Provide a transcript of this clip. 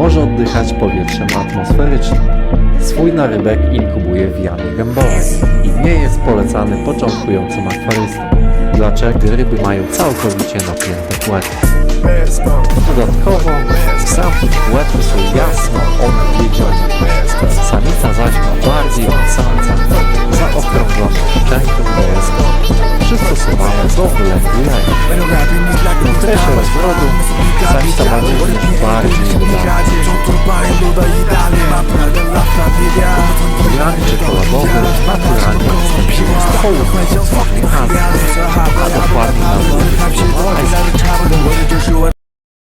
oddychać powietrzem atmosferycznym. Swój narybek inkubuje w jamie gębowej i nie jest polecany początkującym akwarystom. Dlaczego ryby mają całkowicie napięte płetwy? Dodatkowo samki płetwy są jasno odwiedzione. Samica zaś ma bardziej od samca zaokrąglone szczękę deską przystosowane do wylewu jajek. W okresie rozrodu samica ma również bardziej 后悔突然想跑一，不说？